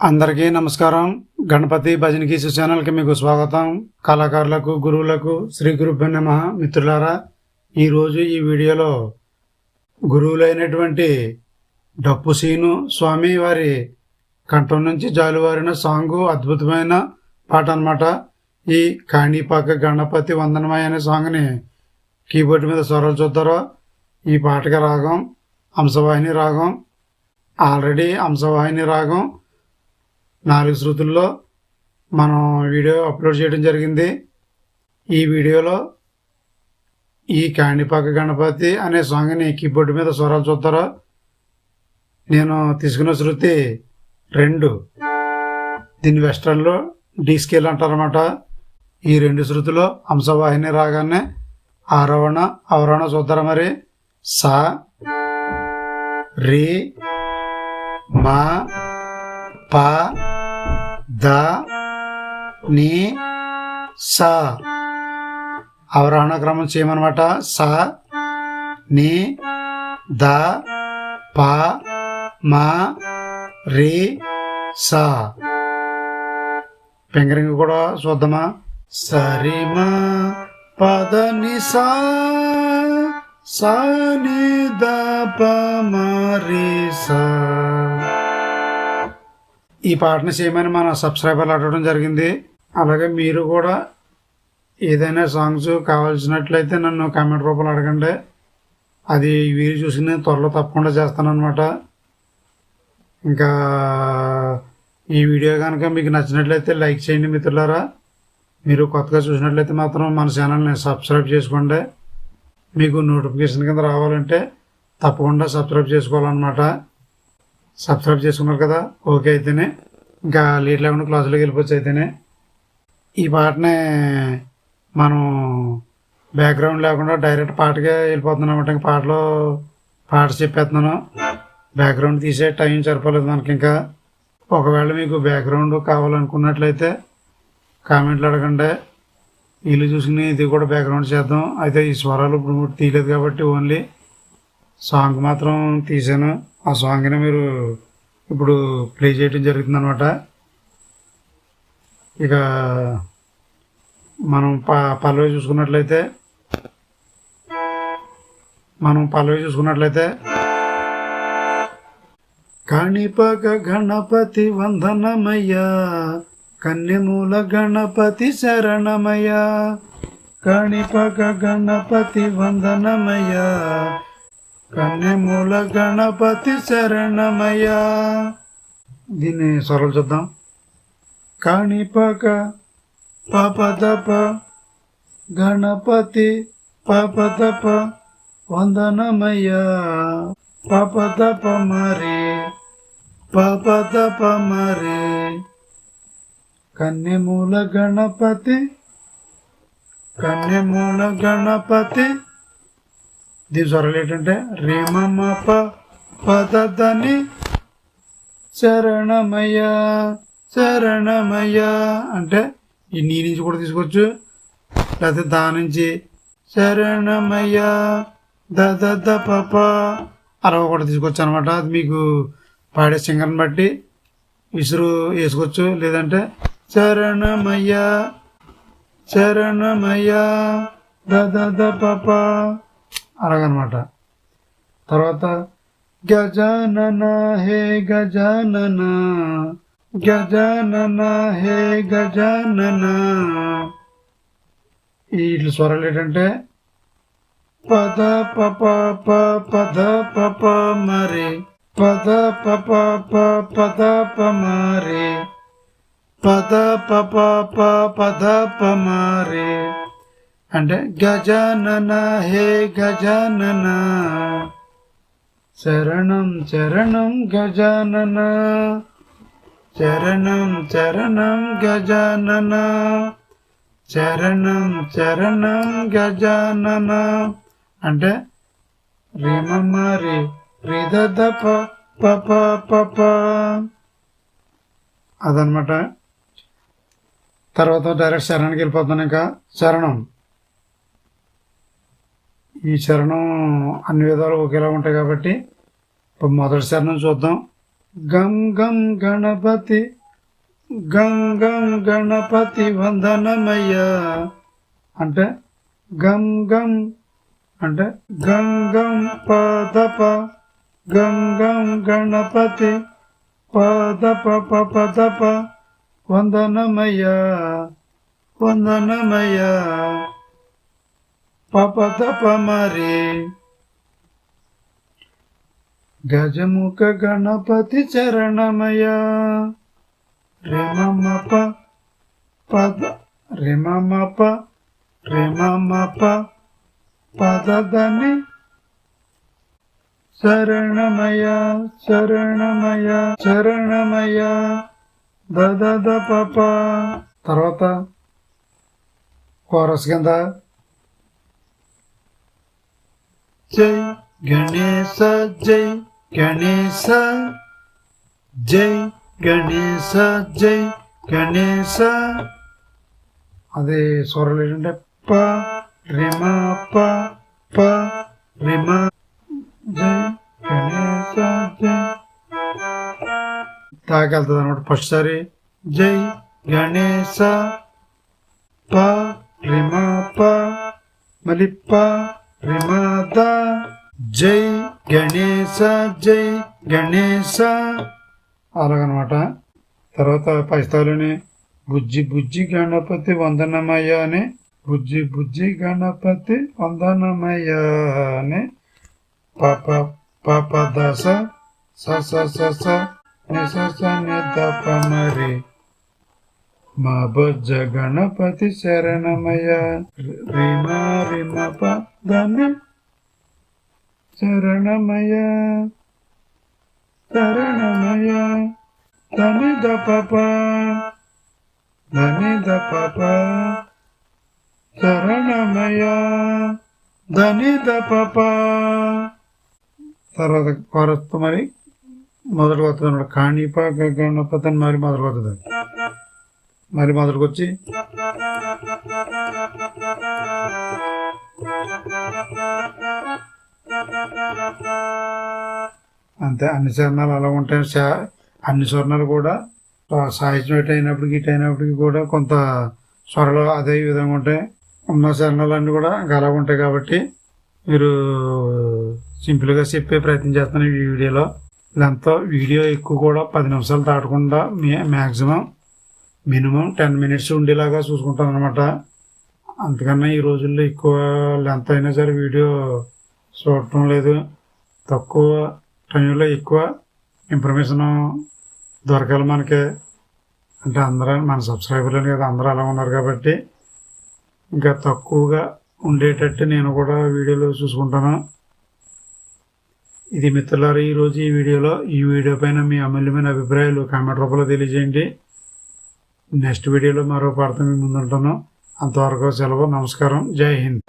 అందరికీ నమస్కారం. గణపతి భజన గీసు ఛానల్కి మీకు స్వాగతం. కళాకారులకు గురువులకు శ్రీ గురు నమ. మిత్రులారా ఈరోజు ఈ వీడియోలో గురువులైనటువంటి డప్పు సీను స్వామి వారి కంఠం నుంచి జాలువారిన సాంగు అద్భుతమైన పాట అనమాట ఈ కాణిపాక గణపతి వందనమయ అనే సాంగ్ని కీబోర్డ్ మీద స్వరాలు చూద్దారో? ఈ పాటక రాగం హంసవాహిని రాగం ఆల్రెడీ హంసవాహిని రాగం. నాలుగు శృతుల్లో మనం వీడియో అప్లోడ్ చేయడం జరిగింది. ఈ వీడియోలో ఈ కాణిపాక గణపతి అనే సాంగ్ని కీబోర్డ్ మీద స్వరాలు చూస్తారో నేను తీసుకున్న శృతి రెండు. దీన్ని వెస్ట్రన్లో డీ స్కేల్ అంటారన్నమాట. ఈ రెండు శృతులు హంసవాహిని రాగానే ఆరోహణ అవరోహణ చూద్దారా మరి? సా రి మా ప ద ని సా. అవరోహణ క్రమం చేయమన్నమాట. స నీ ద ప మా రి సా. పెంగరింగ్ కూడా చూద్దామా? సరిమా పద ని సా ఈ పాటను చేయమని మన సబ్స్క్రైబర్లు అడగడం జరిగింది. అలాగే మీరు కూడా ఏదైనా సాంగ్స్ కావాల్సినట్లయితే నన్ను కామెంట్ రూపంలో అడగండి. అది వీరు చూసి నేను త్వరలో తప్పకుండా చేస్తానన్నమాట. ఇంకా ఈ వీడియో కనుక మీకు నచ్చినట్లయితే లైక్ చేయండి మిత్రులారా. మీరు కొత్తగా చూసినట్లయితే మాత్రం మన ఛానల్ని సబ్స్క్రైబ్ చేసుకోండి. మీకు నోటిఫికేషన్ కింద రావాలంటే తప్పకుండా సబ్స్క్రైబ్ చేసుకోవాలన్నమాట. సబ్స్క్రైబ్ చేసుకున్నారు కదా? ఓకే అయితేనే. ఇంకా లేట్ లేకుండా క్లాసులోకి వెళ్ళిపోవచ్చు అయితేనే. ఈ పాటనే మనం బ్యాక్గ్రౌండ్ లేకుండా డైరెక్ట్ పాటకే వెళ్ళిపోతున్నాం అనమాట ఇంకా పాటలో పాట చెప్పేస్తున్నాను. బ్యాక్గ్రౌండ్ తీసే టైం సరిపోలేదు మనకి ఇంకా. ఒకవేళ మీకు బ్యాక్గ్రౌండ్ కావాలనుకున్నట్లయితే కామెంట్లు అడగండి. వీళ్ళు చూసుకుని ఇది కూడా బ్యాక్గ్రౌండ్ చేద్దాం. అయితే ఈ స్వరాలు ఇప్పుడు తీయలేదు కాబట్టి ఓన్లీ సాంగ్ మాత్రం తీసాను. ఆ సాంగ్ని మీరు ఇప్పుడు ప్లే చేయడం జరుగుతుంది అనమాట ఇక మనం ప పల్లవి చూసుకున్నట్లయితే మనం పల్లవి చూసుకున్నట్లయితే కాణిపాక గణపతి వందనమయ్యా. కన్నెమూల గణపతి శరణమయ్యా. కాణిపాక గణపతి వందనమయ్యా. కన్నెమూల గణపతి శరణమయ్యా. దీన్ని స్వరాలు చూద్దాం. కాణిపాక పపదప గణపతి పపదప వందనమయ్యా. పపదప మరి పపదప మరి. కన్యమూల గణపతి కన్యమూల గణపతి. దీని స్వరాలు ఏంటంటే రేమమ్మ ప పదని శరణమయ్య శరణమయ్యా. అంటే ఈ నీ నుంచి కూడా తీసుకోవచ్చు. లేకపోతే దా నుంచి శరణమయ్య ద ద అరవ కూడా తీసుకోవచ్చు అనమాట అది మీకు పాడే సింగర్ని బట్టి విసురు వేసుకోవచ్చు. లేదంటే శరణమయ్య శరణమయ్య ద ద పప అలాగనమాట. తర్వాత గజానన హే గజానన గజానన హే గజానన ఈ స్వరాలు ఏంటంటే పద పప ప పద పప మరి పద పప ప పద ప మరి. పద పప ప పద ప మరి అంటే గజానన హే గజానన. శరణం చరణం గజానన. చరణం చరణం గజానన. చరణం చరణం గజానన. అంటే రిమమ్మ రి రిద ప ప. అదనమాట తర్వాత డైరెక్ట్ శరణానికి వెళ్ళిపోతున్నాను ఇంకా. శరణం. ఈ చరణం అన్ని విధాలు ఒకేలా ఉంటాయి కాబట్టి ఇప్పుడు మొదటి చరణం చూద్దాం. గం గం గణపతి. గం గం గణపతి వందనమయ్యా. అంటే గం గం. అంటే గం గం పదప. గం గం గణపతి. పదప పదప. వందనమయ్యా వందనమయ్యా. పపదప మరి గజముఖ గణపతి చరణమయ్యా. రిమమప పద రిమమప రిమమప పదదని శరణమయ శరణమయ శరణమయ దద పప తర్వాత కోరస్ కింద జై గణేశ జై గణేశ. జై గణేశ జై గణేశ. అదే స్వరాలు ఏంటంటే ప రిమ ప ప రిమ. జై గణేశ జై తాకెళ్తుంది అనమాట ఫస్ట్ సారి జై గణేశ ప రిమ ప మళ్ళీ ప రిమ ద జై గణేశ జై గణేశ అలాగనమాట తర్వాత పైస్తాలోని బుజ్జి బుజ్జి గణపతి వందనమయ్య అని బుజ్జి బుజ్జి గణపతి వందనమయ్య అని పాప పాప దశ స స స స ని స స ని ద ప మరి మా బొజ్జ గణపతి శరణమయ్య రిమ రిమ ప దని శరణమయ్య శరణమయ్య దని ద పప దని ద పప శరణమయ్య దని ద పప తర్వాత కొరత మరి మొదలు వస్తుంది అన్నమాట కాణిప గణపతి అని మరి మొదలుకొస్తుంది మరి మొదలుకు వచ్చి అంతే అన్ని చరణాలు అలా ఉంటాయి. శా- అన్ని స్వర్ణాలు కూడా సాహిత్యం ఇటు అయినప్పటికి ఇటు అయినప్పటికీ కూడా కొంత స్వరలు అదే విధంగా ఉంటాయి. ఉన్న చరణాలన్నీ కూడా ఇంకా అలా ఉంటాయి కాబట్టి మీరు సింపుల్గా చెప్పే ప్రయత్నం చేస్తాను ఈ వీడియోలో. లెంత్ వీడియో ఎక్కువ కూడా పది నిమిషాలు దాటకుండా మ్యాక్సిమం మినిమం టెన్ మినిట్స్ ఉండేలాగా చూసుకుంటాను అనమాట అంతకన్నా ఈ రోజుల్లో ఎక్కువ లెంత్ అయినా సరే వీడియో చూడటం లేదు. తక్కువ టైంలో ఎక్కువ ఇన్ఫర్మేషన్ దొరకాలి మనకి. అంటే అందరూ మన సబ్స్క్రైబర్లు కదా అందరూ అలా ఉన్నారు కాబట్టి ఇంకా తక్కువగా ఉండేటట్టు నేను కూడా వీడియోలో చూసుకుంటాను. ఇది మిత్రులారా ఈరోజు ఈ వీడియోలో ఈ వీడియో పైన మీ అమూల్యమైన అభిప్రాయాలు కామెంట్ రూపంలో తెలియజేయండి. నెక్స్ట్ వీడియోలో మరో పాడతాం మీ ముందుంటాను అంతవరకు సెలవు నమస్కారం. జై హింద్.